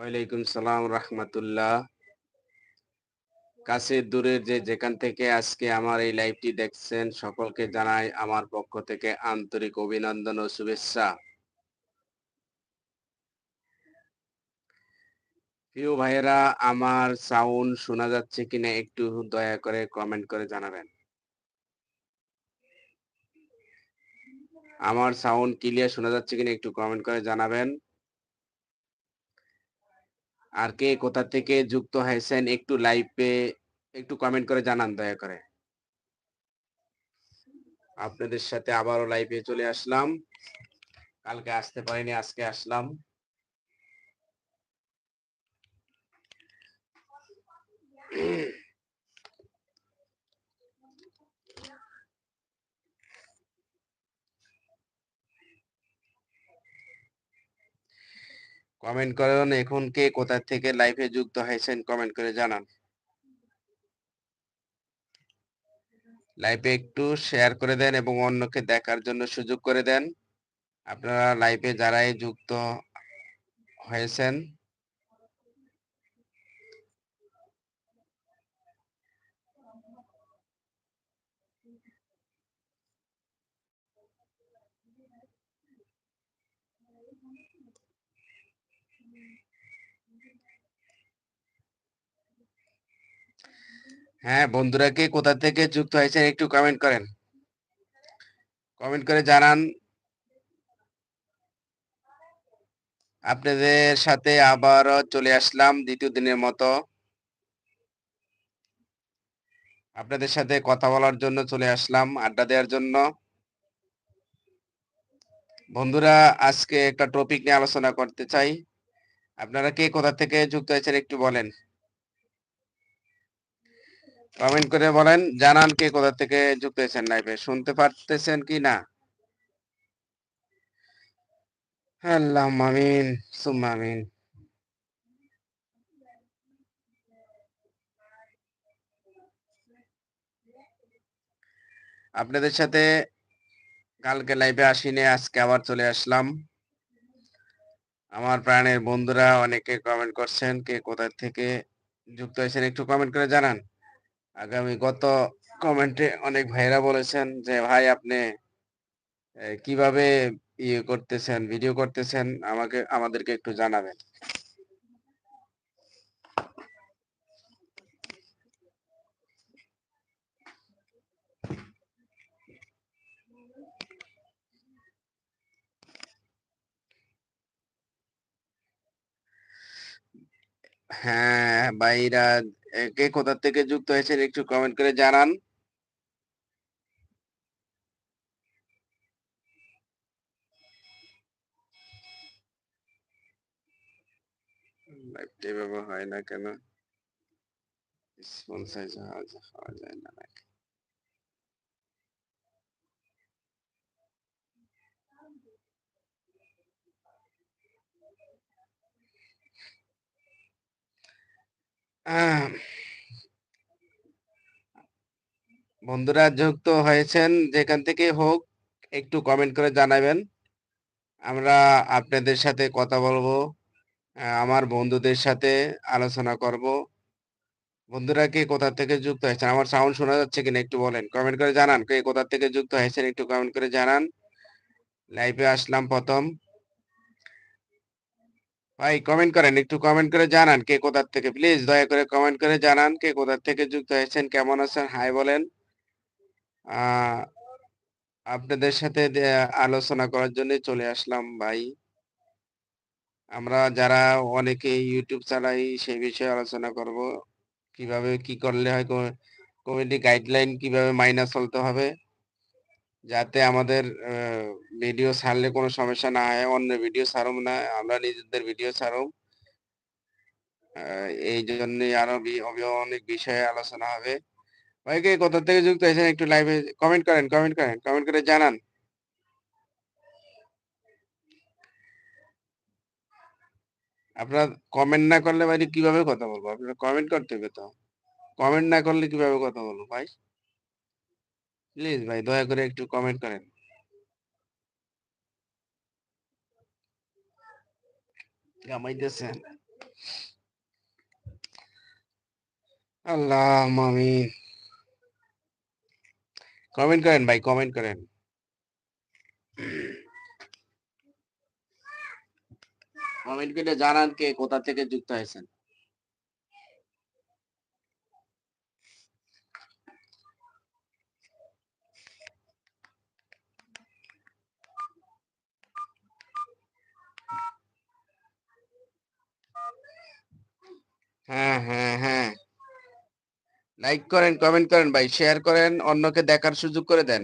ওয়ালাইকুম সালাম রাহমাতুল্লাহ। কাছে দূরের যে যেখান থেকে আজকে আমার এই লাইভটি দেখছেন, সকলকে জানাই আমার পক্ষ থেকে আন্তরিক অভিনন্দন ও শুভেচ্ছা। প্রিয় ভাইয়েরা, আমার সাউন্ড শোনা যাচ্ছে কিনা একটু দয়া করে কমেন্ট করে জানাবেন। আমার সাউন্ড ক্লিয়ার শোনা যাচ্ছে কিনা একটু কমেন্ট করে জানাবেন। আর কে কোথা থেকে যুক্ত হয়েছেন একটু লাইভে একটু কমেন্ট করে জানান দয়া করে। আপনাদের সাথে আবারও লাইভে চলে আসলাম। কালকে আসতে পারিনি, আজকে আসলাম। কমেন্ট করেন এখন কে কোথা থেকে লাইভে যুক্ত হয়েছেন কমেন্ট করে জানান। লাইভে একটু শেয়ার করে দেন এবং অন্যকে দেখার জন্য সুযোগ করে দেন। আপনারা লাইভে যারাই যুক্ত হয়েছেন হ্যাঁ বন্ধুরা কে কোথা থেকে যুক্ত হয়েছেন একটু কমেন্ট করেন। কমেন্ট করে জানান। আপনাদের সাথে আবারও চলে আসলাম দ্বিতীয় দিনের মতো। আপনাদের সাথে কথা বলার জন্য চলে আসলাম, আড্ডা দেওয়ার জন্য। বন্ধুরা, আজকে একটা টপিক নিয়ে আলোচনা করতে চাই। আপনারা কে কোথা থেকে যুক্ত হয়েছেন একটু বলেন। কমেন্ট করে বলেন, জানান কে কোথা থেকে যুক্ত হয়েছেন লাইভে শুনতে পারতেছেন কি না? আল্লাহ আমিন সুম্মা আমিন। আপনাদের সাথে কালকে লাইভে আসিনি, আজকে আবার চলে আসলাম। আমার প্রাণের বন্ধুরা অনেকে কমেন্ট করছেন, কে কোথা থেকে যুক্ত হয়েছেন একটু কমেন্ট করে জানান। আগামী গত কমেন্টে অনেক ভাইরা বলেছেন যে, ভাই, আপনি কীভাবে ইয়ে করতেছেন, ভিডিও করতেছেন? আমাকে, আমাদেরকে একটু জানাবেন। হ্যাঁ ভাইরা কে কোথা থেকে যুক্ত হয়েছে একটু কমেন্ট করে জানান। হয় না কেন? সাইজ হওয়া যায় না নাকি? বন্ধুরা যুক্ত হয়েছেন, যেখান থেকে হোক, একটু কমেন্ট করে জানাবেন। আমরা আপনাদের সাথে কথা বলব আমার বন্ধুদের সাথে আলোচনা করব। বন্ধুরা কে কোথা থেকে যুক্ত হয়েছেন? আমার সাউন্ড শোনা যাচ্ছে কিনা একটু বলেন। কমেন্ট করে জানান। কে কোথা থেকে যুক্ত হয়েছেন একটু কমেন্ট করে জানান। লাইভে আসলাম প্রথম। ভাই কমেন্ট করেন, একটু কমেন্ট করে জানান কে কোথার থেকে। প্লিজ দয়া করে কমেন্ট করে জানান কে কোথার থেকে যুক্ত হয়েছেন, কেমন আছেন হাই বলেন। আপনাদের সাথে আলোচনা করার জন্য চলে আসলাম ভাই। আমরা যারা অনেকে ইউটিউব চালাই, সেই বিষয়ে আলোচনা করব। কীভাবে কি করলে হয় কমিটি গাইডলাইন কীভাবে মাইনা চলতে হবে। যাতে আমাদের ভিডিও ছাড়লে কোনো সমস্যা না হয়, অন্য ভিডিও ছাড়ুম না, আমরা নিজেদের ভিডিও ছাড়ুম। এই জন্য আরও অনেক বিষয়ে আলোচনা হবে। ভাইকে কোথা থেকে যুক্ত হয়েছেন, একটু লাইভে কমেন্ট করেন কমেন্ট করেন কমেন্ট করে জানান। আপনার কমেন্ট না করলে ভাই কীভাবে কথা বলব? আপনার কমেন্ট করতে হবে তো। কমেন্ট না করলে কীভাবে কথা বলব ভাই? প্লিজ ভাই, দয়া করে একটু কমেন্ট করেন। গামাইতেছেন আল্লাহ আমিন কমেন্ট করেন ভাই কমেন্ট করেন। কমেন্ট করে জানান কে কোথা থেকে যুক্ত হয়েছেন হ্যাঁ হ্যাঁ হ্যাঁ লাইক করেন কমেন্ট করেন ভাই শেয়ার করেন, অন্যকে দেখার সুযোগ করে দেন।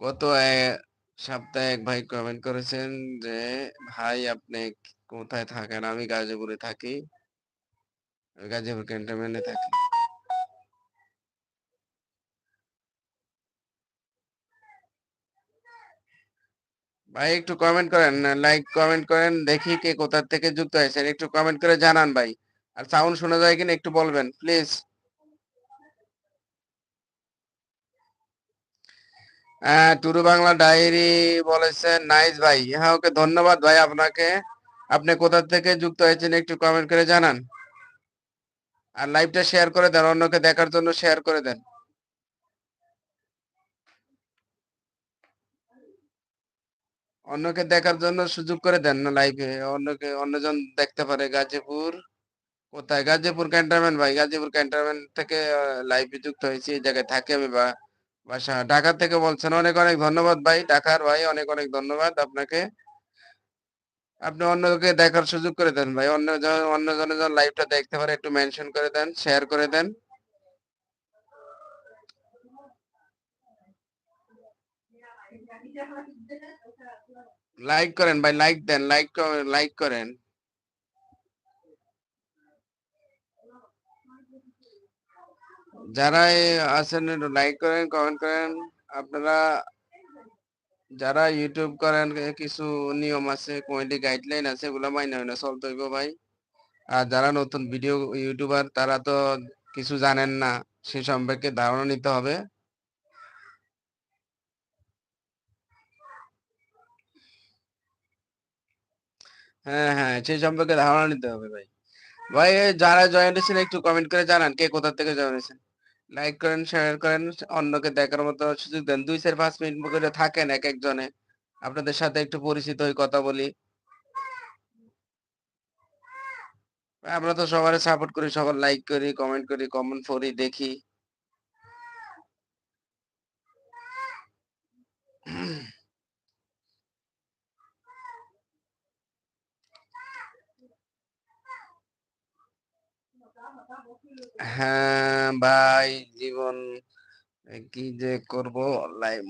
গত সপ্তাহে এক ভাই কমেন্ট করেছেন যে, ভাই, আপনি কোথায় থাকেন? আমি গাজীপুরে থাকি। গাজীপুর ক্যান্টনমেন্টে থাকি। ভাই, একটু কমেন্ট করেন লাইক কমেন্ট করেন, দেখি কে কোথা থেকে যুক্ত হয়েছেন একটু কমেন্ট করে জানান ভাই। আর সাউন্ড শোনা যায় কিনা একটু বলবেন প্লিজ হ্যাঁ টুরু বাংলা ডায়েরি বলেছেন নাইস ভাই। হ্যাঁ ওকে ধন্যবাদ ভাই আপনাকে। আপনি কোথা থেকে যুক্ত হয়েছেন একটু কমেন্ট করে জানান। আর লাইভটা শেয়ার করে দেন, অন্যকে দেখার জন্য শেয়ার করে দেন। অন্যকে দেখার জন্য সুযোগ করে দেন না লাইভে অন্যকে, অন্যজন দেখতে পারে গাজীপুর। কোথায়? গাজীপুর ক্যান্টনমেন্ট ভাই, গাজীপুর ক্যান্টনমেন্ট থেকে লাইভে যুক্ত হয়েছি, এই জায়গায় থাকি আমি বা, বাসা। ঢাকা থেকে বলছেন, অনেক অনেক ধন্যবাদ ভাই, ঢাকার ভাই, অনেক অনেক ধন্যবাদ আপনাকে। আপনি অন্যকে দেখার সুযোগ করে দেন ভাই, অন্য অন্য জনের লাইভটা দেখতে পারে, একটু মেনশন করে দেন শেয়ার করে দেন। লাইক করেন ভাই লাইক দেন লাইক লাইক করেন। যারা আছেন লাইক করেন কমেন্ট করেন। আপনারা যারা ইউটিউব করেন কিছু নিয়ম আছে কমেডি গাইডলাইন আছে, এগুলো মাইনে হয় না, চলতে হইব ভাই। আর যারা নতুন ভিডিও ইউটিউবার তারা তো কিছু জানেন না, সে সম্পর্কে ধারণা নিতে হবে। হ্যাঁ হ্যাঁ সেই সম্পর্কে ধারণা নিতে হবে ভাই। ভাই যারা জয়েন হয়েছেন একটু কমেন্ট করে জানান, কে কোথা থেকে জয়েন হয়েছেন? লাইক করেন শেয়ার করেন, অন্যকে দেখার মতো সুযোগ দেন। দুই চার পাঁচ মিনিট করে থাকেন এক একজনে। আপনাদের সাথে একটু পরিচিত হই, কথা বলি। আমরা তো সবার সাপোর্ট করি, সবার লাইক করি কমেন্ট করি কমেন্ট করি, দেখি। হ্যাঁ ভাই, জীবন কি যে করব লাইভ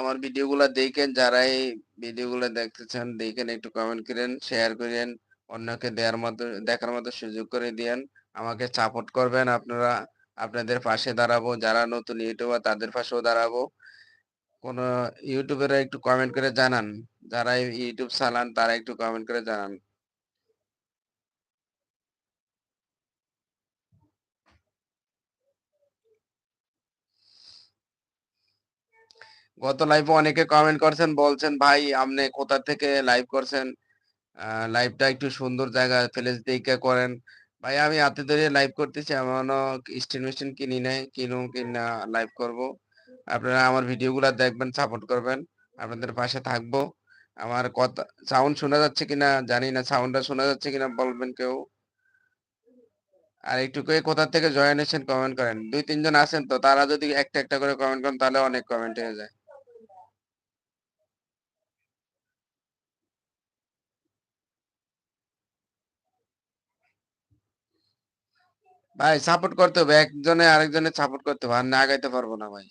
আমার ভিডিও গুলা দেখেন, যারাই এই ভিডিও গুলা দেখতেছেন দেখেন, একটু কমেন্ট করেন শেয়ার করেন, অন্যকে দেওয়ার মতো, দেখার মতো সুযোগ করে দিয়েন, আমাকে সাপোর্ট করবেন আপনারা, আপনাদের পাশে দাঁড়াবো, যারা নতুন ইউটিউবার তাদের পাশেও দাঁড়াবো। কোন ইউটিউবেরা একটু কমেন্ট করে জানান, যারা ইউটিউব চালান, তারা একটু কমেন্ট করে জানান। গত লাইভে অনেকে কমেন্ট করছেন, বলছেন, ভাই, আপনি কোথা থেকে লাইভ করছেন? লাইভটা একটু সুন্দর জায়গা প্লেস দেখে করেন। ভাই, আমি হাতে ধরে লাইভ করতেছি, এমনও স্টেন মেশিন কিনি নাই কিনুম কিনা লাইভ করব। আপনারা আমার ভিডিওগুলো দেখবেন সাপোর্ট করবেন। আপনাদের পাশে থাকব। আমার কথা সাউন্ড শোনা যাচ্ছে কিনা জানি না সাউন্ডটা শোনা যাচ্ছে কিনা বলবেন কেউ? আর একটু কে কোথা থেকে জয়েন হয়েছেন কমেন্ট করেন। দুই, তিনজন আছেন তো, তারা যদি একটা একটা করে কমেন্ট করেন, তাহলে অনেক কমেন্ট হয়ে যায়। ভাই সাপোর্ট করতে হবে। একজনে আরেকজনের সাপোর্ট করতে হবে। আর না আগাইতে পারব না ভাই।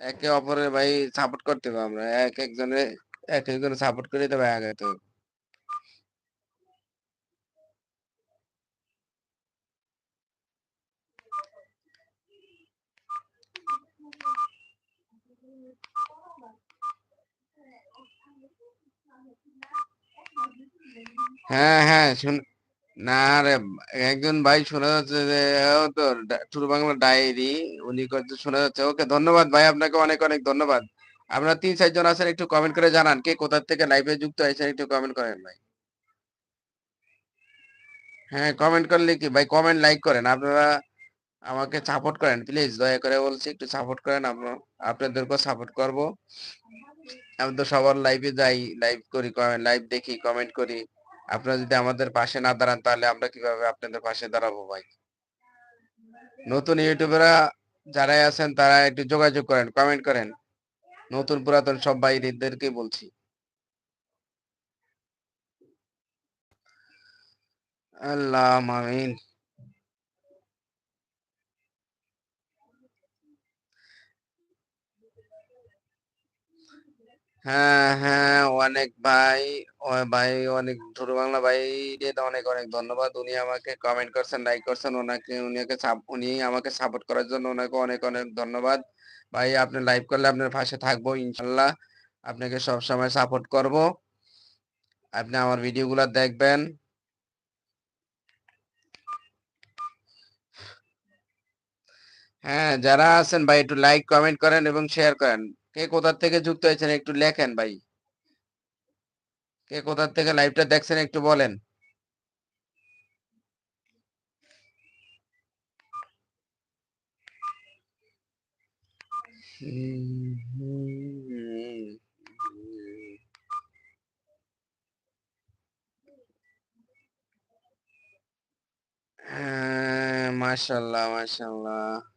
একে অপরের ভাই সাপোর্ট করতে হবে আমরা। এক একজনে এক একজনে সাপোর্ট করে ভাই আগাইতে হবে। হ্যাঁ হ্যাঁ শুন না রে, একজন ভাই শোনা যাচ্ছে যে তো টুর বাংলা ডায়েরি, উনি করতে শোনা যাচ্ছে। ওকে ধন্যবাদ ভাই, আপনাকে অনেক অনেক ধন্যবাদ। আপনারা তিন চারজন আছেন, একটু কমেন্ট করে জানান, কে কোথা থেকে লাইভে যুক্ত হয়েছেন, একটু কমেন্ট করেন ভাই। হ্যাঁ কমেন্ট করলে কি ভাই কমেন্ট লাইক করেন। আপনারা আমাকে সাপোর্ট করেন প্লিজ দয়া করে বলছি, একটু সাপোর্ট করেন আপনাদেরকেও সাপোর্ট করব। আমি তো সবার লাইভে যাই লাইভ করি কমেন্ট লাইভ দেখি কমেন্ট করি। আপনারা যদি আমাদের পাশে না দাঁড়ান, তাহলে আমরা কীভাবে আপনাদের পাশে দাঁড়াবো ভাই? নতুন ইউটিউবেরা যারাই আছেন, তারা একটু যোগাযোগ করেন কমেন্ট করেন। নতুন পুরাতন সব ভাইদেরকে বলছি। আল্লাহ, আমিন। হ্যাঁ হ্যাঁ অনেক ভাই ভাই, অনেক ছোট বাংলা ভাই অনেক অনেক ধন্যবাদ। উনি আমাকে কমেন্ট করছেন লাইক করছেন, ওনাকে, উনিকে উনি আমাকে সাপোর্ট করার জন্য ওনাকে অনেক অনেক ধন্যবাদ। ভাই, আপনি লাইভ করলে আপনার পাশে থাকব ইনশাল্লাহ আপনাকে সব সময় সাপোর্ট করব। আপনি আমার ভিডিওগুলো দেখবেন। হ্যাঁ যারা আছেন ভাই, একটু লাইক কমেন্ট করেন এবং শেয়ার করেন। কে কোথার থেকে যুক্ত হয়েছেন একটু লেখেন ভাই। কে কোথার থেকে লাইভটা দেখছেন একটু বলেন। হ্যাঁ মাশাল্লাহ মাশাল্লাহ।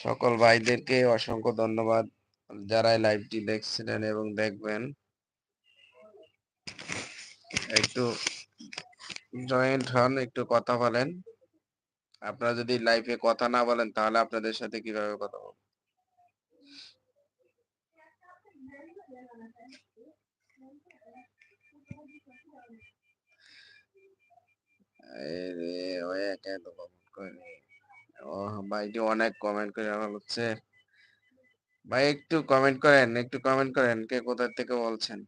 সকল ভাইদেরকে অসংখ্য ধন্যবাদ যারা লাইভটি দেখছিলেন এবং দেখবেন। একটু জয়েন্ট হন, একটু কথা বলেন। আপনারা যদি লাইফে কথা না বলেন, তাহলে আপনাদের সাথে কীভাবে কথা বলব? ও ভাইটি অনেক কমেন্ট করে হচ্ছে। ভাই একটু কমেন্ট করেন, একটু কমেন্ট করেন, কে কোথা থেকে বলছেন?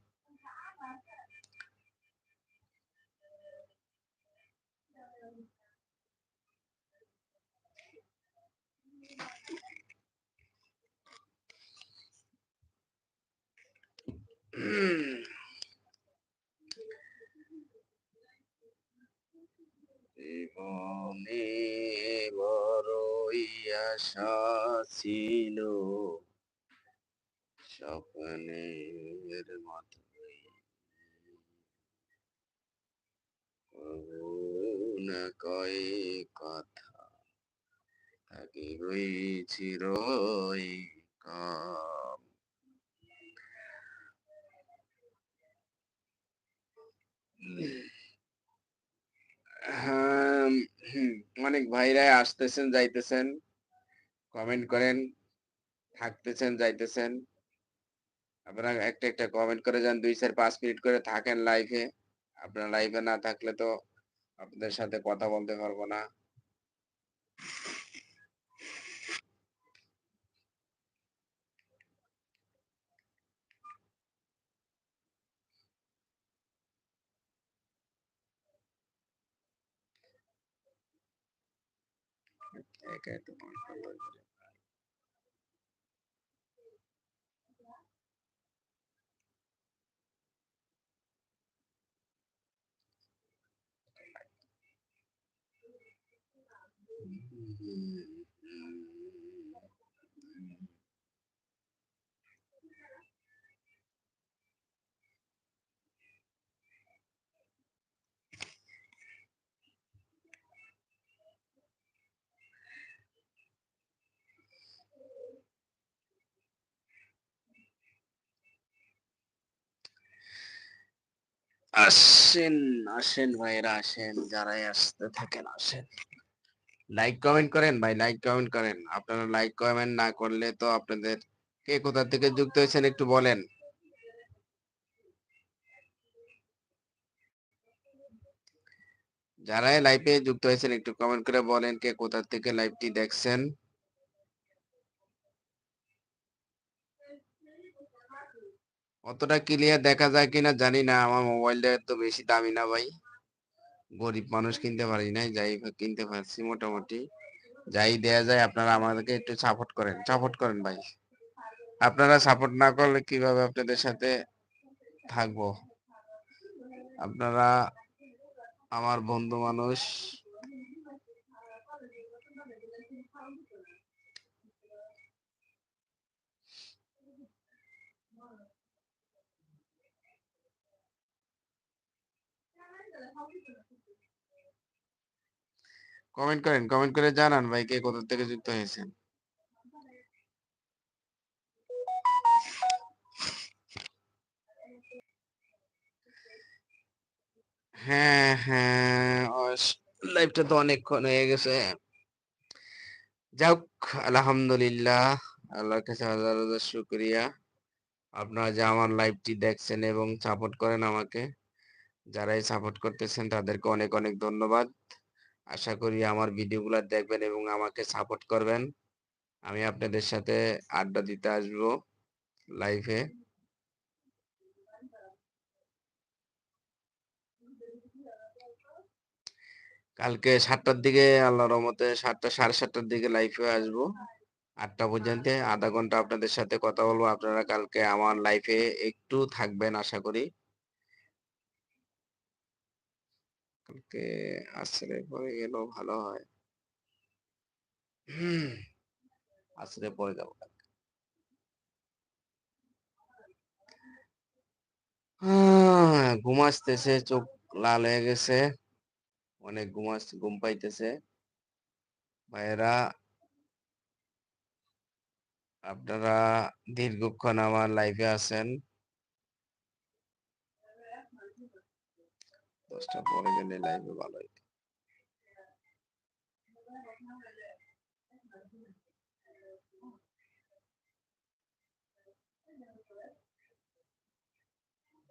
জীবনে বড়ই আশা ছিল স্বপ্নের মতোই না কয়ে কথা থাকিবই চিরই কাম। হ্যাঁ অনেক ভাইরাই আসতেছেন, যাইতেছেন। কমেন্ট করেন, থাকতেছেন, যাইতেছেন। আপনারা একটা একটা কমেন্ট করে যান, দুই চার, পাঁচ মিনিট করে থাকেন লাইফে আপনার লাইফে না থাকলে তো আপনাদের সাথে কথা বলতে পারব না। একা আসেন আসেন ভাইরা, আসেন, যারাই আসতে থাকেন, আসেন। লাইক কমেন্ট করেন ভাই লাইক কমেন্ট করেন। আপনারা লাইক কমেন্ট না করলে তো আপনাদের কে কোথা থেকে যুক্ত হয়েছেন একটু বলেন। যারাই লাইভে যুক্ত হয়েছেন একটু কমেন্ট করে বলেন কে কোথা থেকে লাইভটি দেখছেন। অতটা ক্লিয়ার দেখা যায় কিনা জানি না। আমার মোবাইলটা তো বেশি দামি না ভাই। গরিব মানুষ কিনতে পারি নাই, যাই কিনতে পারছি মোটামুটি। যাই দেয়া যায় আপনারা আমাদেরকে একটু সাপোর্ট করেন। সাপোর্ট করেন ভাই। আপনারা সাপোর্ট না করলে কীভাবে আপনাদের সাথে থাকব? আপনারা আমার বন্ধু মানুষ কমেন্ট করেন কমেন্ট করে জানান ভাই কে কোথা থেকে যুক্ত হয়েছেন। হ্যাঁ হ্যাঁ লাইভটা তো অনেকক্ষণ হয়ে গেছে। যাক, আলহামদুলিল্লাহ, আল্লাহর কাছে হাজার হাজার শুক্রিয়া। আপনারা যে আমার লাইভটি দেখছেন এবং সাপোর্ট করেন আমাকে। যারাই সাপোর্ট করতেছেন, তাদেরকে অনেক অনেক ধন্যবাদ। আশা করি আমার ভিডিওগুলো দেখবেন এবং আমাকে সাপোর্ট করবেন। আমি আপনাদের সাথে আড্ডা দিতে আসব লাইফে কালকে সাতটার দিকে আল্লাহ রহমতে সাতটা, সাড়ে সাতটার দিকে লাইফে আসব। আটটা পর্যন্ত, আধা ঘণ্টা আপনাদের সাথে কথা বলব। আপনারা কালকে আমার লাইফে একটু থাকবেন, আশা করি। কালকে আসরে পরে গেলেও ভালো হয়। আসরে পরে যাব ঘুম আসতেছে, চোখ লাল হয়ে গেছে। অনেক ঘুম আসছে ঘুম পাইতেছে। ভাইয়েরা, আপনারা দীর্ঘক্ষণ আমার লাইভে আছেন। দশটা পরে গেলে লাইভে ভালো হইতো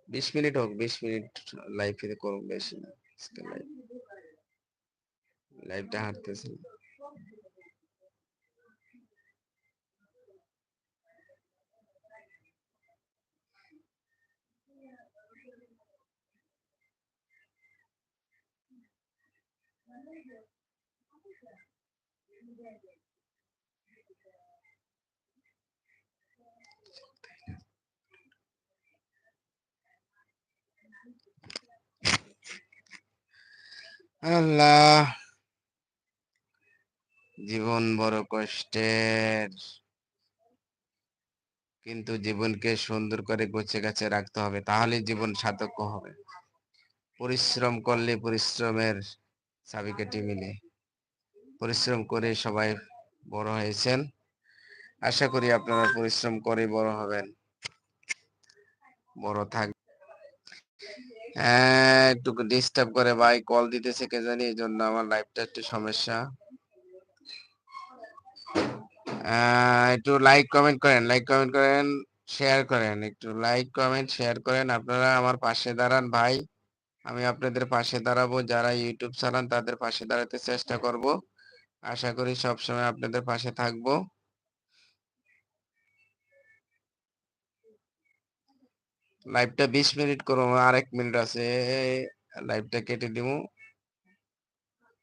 বিশ মিনিট হোক, বিশ মিনিট লাইভ করুন বেশি না লাইভ লাইভটা হাঁটতেছে আল্লাহ। জীবন বড় কষ্টের। কিন্তু জীবনকে সুন্দর করে গোছে গাছে রাখতে হবে তাহলে জীবন সার্থক হবে। পরিশ্রম করলে পরিশ্রমের চাবিকাঠি মিলে পরিশ্রম করে সবাই বড় হয়েছেন। আশা করি আপনারা পরিশ্রম করে বড় হবেন। বড় থাক হ্যাঁ একটু ডিস্টার্ব করে ভাই কল দিতেছে কে জানি, এই জন্য আমার লাইফটা একটু সমস্যা। একটু লাইক কমেন্ট করেন লাইক কমেন্ট করেন শেয়ার করেন, একটু লাইক কমেন্ট শেয়ার করেন। আপনারা আমার পাশে দাঁড়ান ভাই। আমি আপনাদের পাশে দাঁড়াবো, যারা ইউটিউব চালান তাদের পাশে দাঁড়াতে চেষ্টা করব। আশা করি সব সময় আপনাদের পাশে থাকব। লাইভটা বিশ মিনিট করব আরেক মিনিট আছে। লাইভটা কেটে দিব।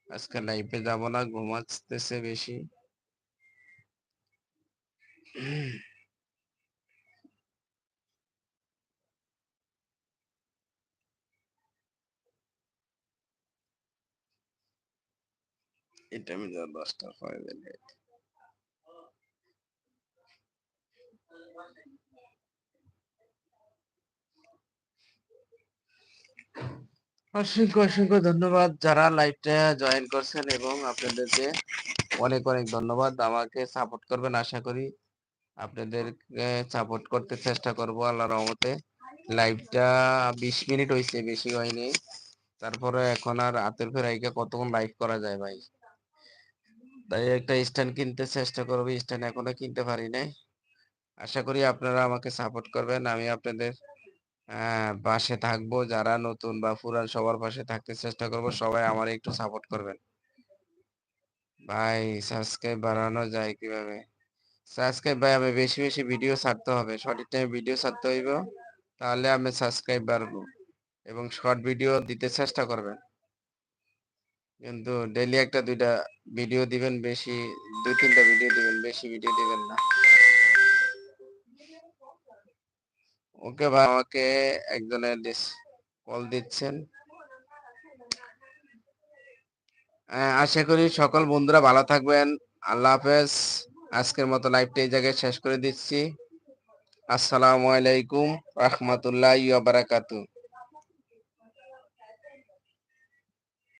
আজকে লাইভে যাব না ঘুমাতেছে বেশি। এটা আমি দশটা পরে দিলে অসংখ্য অসংখ্য ধন্যবাদ যারা লাইভটা জয়েন করছেন এবং আপনাদেরকে অনেক অনেক ধন্যবাদ। আমাকে সাপোর্ট করবেন আশা করি। আপনাদেরকে সাপোর্ট করতে চেষ্টা করব আল্লাহ রহমতে। লাইভটা বিশ মিনিট হয়েছে বেশি হয়নি। তারপরে এখন আর আতের ফেরাইকে কতক্ষণ লাইভ করা যায় ভাই? তাই একটা স্ট্যান্ড কিনতে চেষ্টা করব স্ট্যান্ড এখনও কিনতে পারি নাই। আশা করি আপনারা আমাকে সাপোর্ট করবেন, আমি আপনাদের পাশে থাকব, যারা নতুন বা পুরান সবার পাশে থাকতে চেষ্টা করব, সবাই আমার একটু সাপোর্ট করবেন। ভাই সাবস্ক্রাইব বাড়ানো যায় কীভাবে? সাবস্ক্রাইব ভাই, আমি বেশি বেশি ভিডিও ছাড়তে হবে, সঠিক টাইমে ভিডিও ছাড়তে হইব, তাহলে আমি সাবস্ক্রাইব বাড়বো এবং শর্ট ভিডিও দিতে চেষ্টা করবেন। কিন্তু ডেইলি একটা দুইটা ভিডিও দিবেন বেশি দুই তিনটা ভিডিও দিবেন বেশি ভিডিও দিবেন না। ওকে ভাই আমাকে একজনের কল দিচ্ছেন। আহ, আশা করি সকল বন্ধুরা ভালো থাকবেন। আল্লাহ হাফেজ। আজকের মতো লাইভটা এই জায়গায় শেষ করে দিচ্ছি। আসসালামু আলাইকুম। রহমতুল্লাহ বারাকাতু